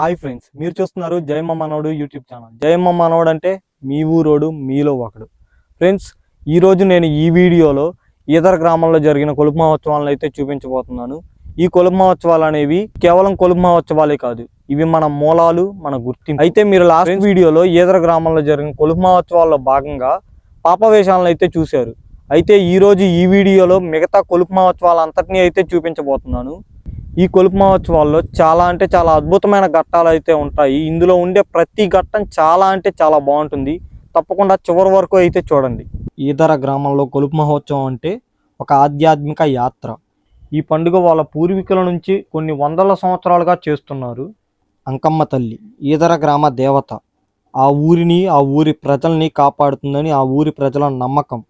Hi friends మీరు చూస్తున్నారు జయమ్మ మనోడు యూట్యూబ్ ఛానల్. జయమ్మ మనోడు అంటే మీ ఊరోడు మీలో ఒకడు. ఫ్రెండ్స్ ఈరోజు నేను ఈ వీడియోలో ఈదర గ్రామంలో జరిగిన కొలుపు మహోత్సవాలను అయితే చూపించబోతున్నాను. ఈ కొలుపు మహోత్సవాలు అనేవి కేవలం కొలుపు మహోత్సవాలే కాదు ఇవి మన మూలాలు మన గుర్తింపు. అయితే మీరు లాస్ట్ వీడియోలో ఈదర గ్రామంలో జరిగిన కొలుపు మహోత్సవాల్లో భాగంగా పాపవేషాలను అయితే చూశారు. అయితే ఈ రోజు ఈ వీడియోలో మిగతా కొలుపు మహోత్సవాలంతటినీ అయితే చూపించబోతున్నాను. ఈ కొలుపు మహోత్సవాల్లో చాలా అంటే చాలా అద్భుతమైన ఘట్టాలు అయితే ఉంటాయి. ఇందులో ఉండే ప్రతి ఘట్టం చాలా అంటే చాలా బాగుంటుంది. తప్పకుండా చివరి వరకు అయితే చూడండి. ఈదర గ్రామంలో కొలుపు మహోత్సవం అంటే ఒక ఆధ్యాత్మిక యాత్ర. ఈ పండుగ వాళ్ళ పూర్వీకుల నుంచి కొన్ని వందల సంవత్సరాలుగా చేస్తున్నారు అంకమ్మ తల్లి ఈదర గ్రామ దేవత. ఆ ఊరిని ఆ ఊరి ప్రజల్ని కాపాడుతుందని ఆ ఊరి ప్రజల నమ్మకం.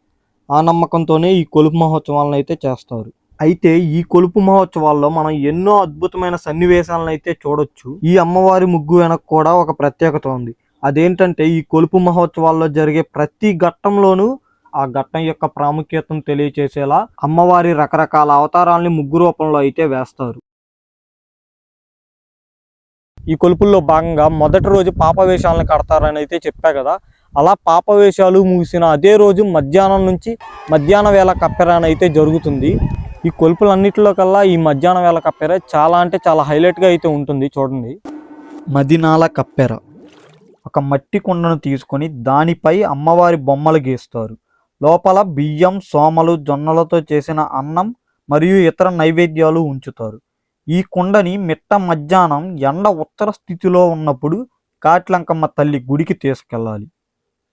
ఆ నమ్మకంతోనే ఈ కొలుపు మహోత్సవాలను అయితే చేస్తారు. అయితే ఈ కొలుపు మహోత్సవాల్లో మనం ఎన్నో అద్భుతమైన సన్నివేశాలను అయితే చూడొచ్చు. ఈ అమ్మవారి ముగ్గు వెనక కూడా ఒక ప్రత్యేకత ఉంది. అదేంటంటే ఈ కొలుపు మహోత్సవాల్లో జరిగే ప్రతి ఘట్టంలోనూ ఆ ఘట్టం యొక్క ప్రాముఖ్యతను తెలియచేసేలా అమ్మవారి రకరకాల అవతారాలని ముగ్గు రూపంలో అయితే వేస్తారు. ఈ కొలుపుల్లో భాగంగా మొదటి రోజు పాపవేషాలను కడతారని అయితే చెప్పా కదా. అలా పాపవేషాలు ముగిసిన అదే రోజు మధ్యాహ్నం నుంచి మధ్యాహ్న వేళ కప్పెరాని అయితే జరుగుతుంది. ఈ కొలుపులన్నిటిలో కల్లా ఈ మధ్యాహ్నం వేళ కప్పెర చాలా అంటే చాలా హైలైట్గా అయితే ఉంటుంది చూడండి. మదినాల కప్పెర. ఒక మట్టి కుండను తీసుకొని దానిపై అమ్మవారి బొమ్మలు గీస్తారు. లోపల బియ్యం సోమలు జొన్నలతో చేసిన అన్నం మరియు ఇతర నైవేద్యాలు ఉంచుతారు. ఈ కుండని మిట్ట మధ్యాహ్నం ఎండ ఉత్తర స్థితిలో ఉన్నప్పుడు కాట్లంకమ్మ తల్లి గుడికి తీసుకెళ్ళాలి.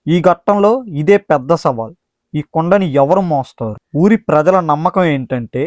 ఈ ఘట్టంలో ఇదే పెద్ద సవాల్. ఈ కొండని ఎవరు మోస్తారు? ఊరి ప్రజల నమ్మకం ఏంటంటే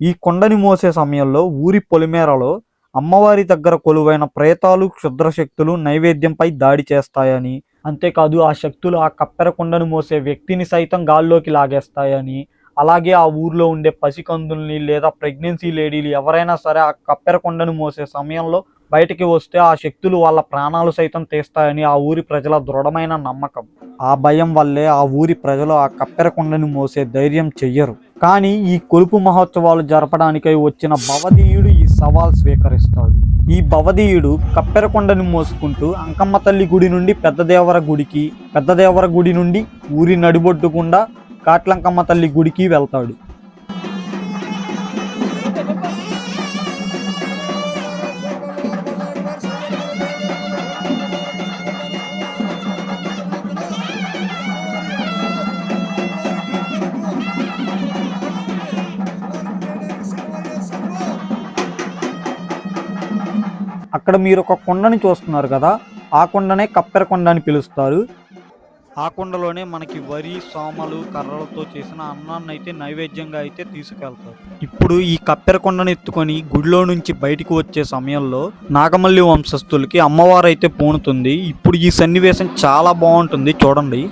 ఈ కొండని మోసే సమయంలో ఊరి పొలిమేరలో అమ్మవారి దగ్గర కొలువైన ప్రేతాలు క్షుద్ర శక్తులు నైవేద్యంపై దాడి చేస్తాయని అంతేకాదు ఆ శక్తులు ఆ కప్పెర కొండను మోసే వ్యక్తిని సైతం గాల్లోకి లాగేస్తాయని అలాగే ఆ ఊర్లో ఉండే పసికందుల్ని లేదా ప్రెగ్నెన్సీ లేడీలు ఎవరైనా సరే ఆ కప్పెర కొండను మోసే సమయంలో బయటికి వస్తే ఆ శక్తులు వాళ్ళ ప్రాణాలు సైతం తీస్తాయని ఆ ఊరి ప్రజల దృఢమైన నమ్మకం. ఆ భయం వల్లే ఆ ఊరి ప్రజలు ఆ కప్పెర కొండను మోసే ధైర్యం చెయ్యరు. కానీ ఈ కొలుపు మహోత్సవాలు జరపడానికై వచ్చిన భవదీయుడు ఈ సవాల్ స్వీకరిస్తాడు. ఈ భవదీయుడు కప్పెరకొండను మోసుకుంటూ అంకమ్మ తల్లి గుడి నుండి పెద్దదేవర గుడికి పెద్దదేవర గుడి నుండి ఊరి నడిబొడ్డుకుండా కాట్లంకమ్మ తల్లి గుడికి వెళ్తాడు. అక్కడ మీరు ఒక కొండని చూస్తున్నారు కదా ఆ కొండనే కప్పెర కొండ అని పిలుస్తారు. ఆ కొండలోనే మనకి వరి సోమలు కర్రలతో చేసిన అన్నాన్ని అయితే నైవేద్యంగా అయితే తీసుకెళ్తారు. ఇప్పుడు ఈ కప్పెర కొండను ఎత్తుకొని గుడిలో నుంచి బయటికి వచ్చే సమయంలో నాగమల్లి వంశస్థులకి అమ్మవారు అయితే పూనుతుంది. ఇప్పుడు ఈ సన్నివేశం చాలా బాగుంటుంది చూడండి.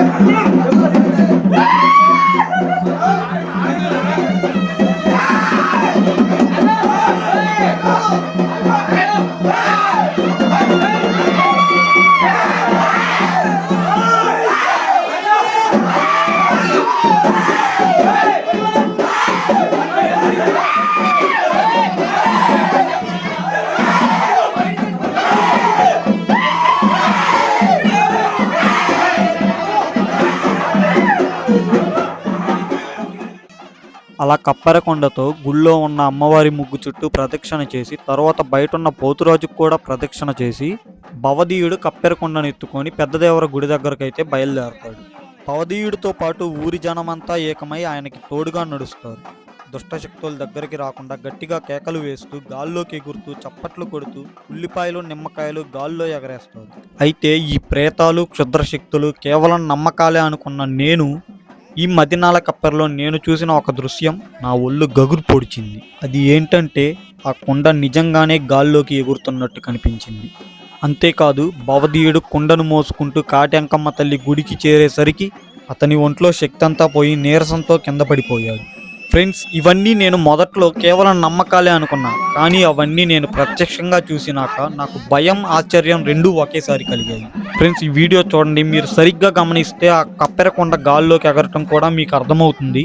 Yeah. అలా కప్పెరకొండతో గుళ్ళో ఉన్న అమ్మవారి ముగ్గు చుట్టూ ప్రదక్షిణ చేసి తర్వాత బయట ఉన్న పోతురాజుకు కూడా ప్రదక్షిణ చేసి భవదీయుడు కప్పెరకొండను ఎత్తుకొని పెద్దదేవర గుడి దగ్గరకైతే బయలుదేరతాడు. భవదీయుడితో పాటు ఊరి జనమంతా ఏకమై ఆయనకి తోడుగా నడుస్తారు. దుష్టశక్తుల దగ్గరికి రాకుండా గట్టిగా కేకలు వేస్తూ గాల్లోకి ఎగురుతూ చప్పట్లు కొడుతూ ఉల్లిపాయలు నిమ్మకాయలు గాల్లో ఎగరేస్తారు. అయితే ఈ ప్రేతాలు క్షుద్ర శక్తులు కేవలం నమ్మకాలే అనుకున్న నేను ఈ మదినాల కప్పెరలో నేను చూసిన ఒక దృశ్యం నా ఒళ్ళు గగురు పొడిచింది. అది ఏంటంటే ఆ కుండ నిజంగానే గాల్లోకి ఎగురుతున్నట్టు కనిపించింది. అంతేకాదు భవదీయుడు కుండను మోసుకుంటూ కాటెంకమ్మ తల్లి గుడికి చేరేసరికి అతని ఒంట్లో శక్తంతా పోయి నీరసంతో కింద పడిపోయాడు. ఫ్రెండ్స్ ఇవన్నీ నేను మొదట్లో కేవలం నమ్మకాలే అనుకున్నా. కానీ అవన్నీ నేను ప్రత్యక్షంగా చూసినాక నాకు భయం ఆశ్చర్యం రెండూ ఒకేసారి కలిగాయి. ఫ్రెండ్స్ ఈ వీడియో చూడండి. మీరు సరిగ్గా గమనిస్తే ఆ కప్పెరకొండ గాల్లోకి ఎగరటం కూడా మీకు అర్థమవుతుంది.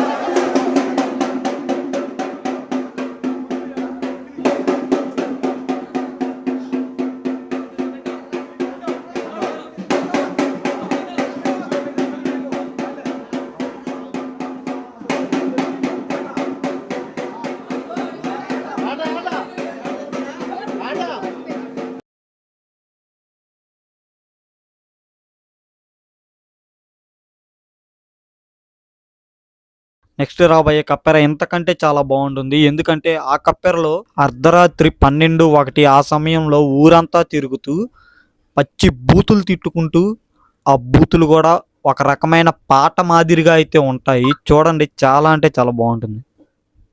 నెక్స్ట్ రాబోయే కప్పెర ఇంతకంటే చాలా బాగుంటుంది. ఎందుకంటే ఆ కప్పెరలో అర్ధరాత్రి పన్నెండు ఒకటి ఆ సమయంలో ఊరంతా తిరుగుతూ పచ్చి బూతులు తిట్టుకుంటూ ఆ బూతులు కూడా ఒక రకమైన పాట మాదిరిగా అయితే ఉంటాయి. చూడండి చాలా అంటే చాలా బాగుంటుంది.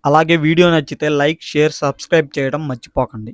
అలాగే వీడియో నచ్చితే లైక్ షేర్ సబ్స్క్రైబ్ చేయడం మర్చిపోకండి.